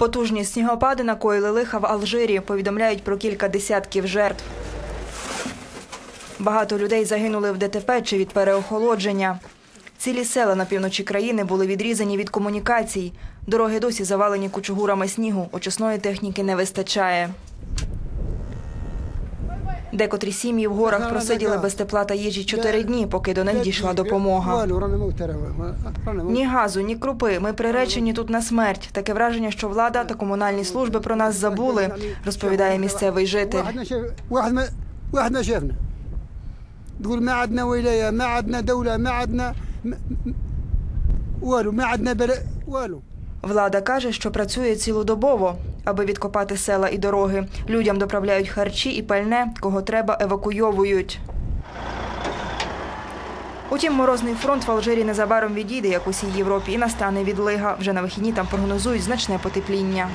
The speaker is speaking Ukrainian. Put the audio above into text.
Потужні снігопади накоїли лиха в Алжирі. Повідомляють про кілька десятків жертв. Багато людей загинули в ДТП чи від переохолодження. Цілі села на півночі країни були відрізані від комунікацій. Дороги досі завалені кучугурами снігу. Очисної техніки не вистачає. Декотрі сім'ї в горах просиділи без тепла та їжі чотири дні, поки до них дійшла допомога. Ні газу, ні крупи. Ми приречені тут на смерть. Таке враження, що влада та комунальні служби про нас забули, розповідає місцевий житель. Влада каже, що працює цілодобово аби відкопати села і дороги. Людям доправляють харчі і пальне, кого треба, евакуйовують. Утім, морозний фронт в Алжирі незабаром відійде, як усій Європі, і настане відлига. Вже на вихідні там прогнозують значне потепління.